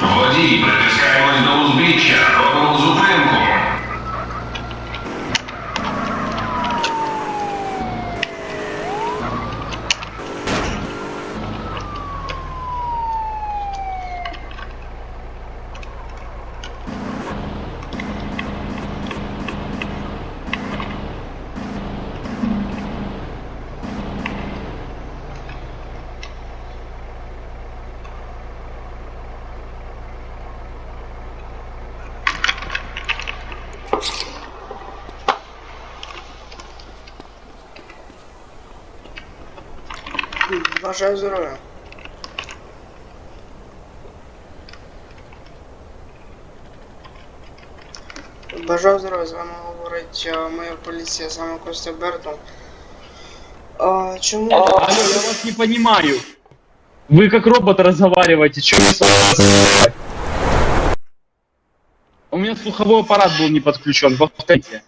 Водій, притискаємось до узбіччя. Бажаю здоров'я. Бажаю здоров'я, з вами говорить е, моя поліція, саме Костя Бертон. А, чому? Алло, я вас не понимаю. Вы как робот разговариваете, что мне с вами? У меня слуховой аппарат был не подключен, повторите.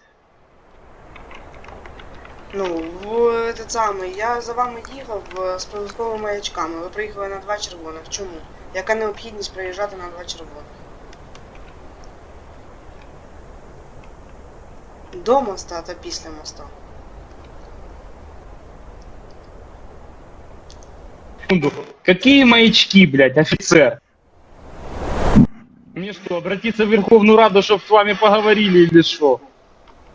Ну, в этот самий, я за вами їхав з прилетковими маячками. Ви приїхали на два червоних. Чому? Яка необхідність приїжджати на два червоних? До моста та після моста. Секунду. Какие маячки, блядь, офицер? Мне что, обратиться в Верховную Раду, чтобы с вами поговорили или что?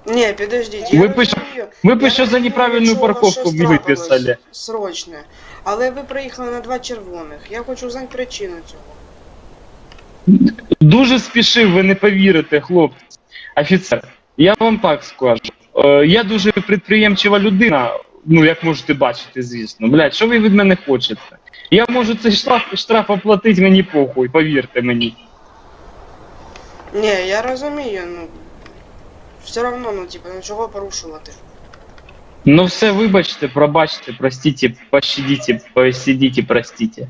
Ні, підождіть, Ви я б розумію. Ви б ще за неправильну парковку виписали. Срочне. Але ви приїхали на два червоних. Я хочу знати причину цього. Дуже спішив, ви не повірите, хлопці. Офіцер, я вам так скажу. Е, я дуже підприємчива людина, ну як можете бачити, звісно. Блядь, що ви від мене хочете? Я можу цей штраф, штраф оплатити, мені похуй, повірте мені. Ні, я розумію, ну. Все одно, ну, типу, ну чого порушувати? Ну все, вибачте, пробачте, простите, пощадите, посидите, простите.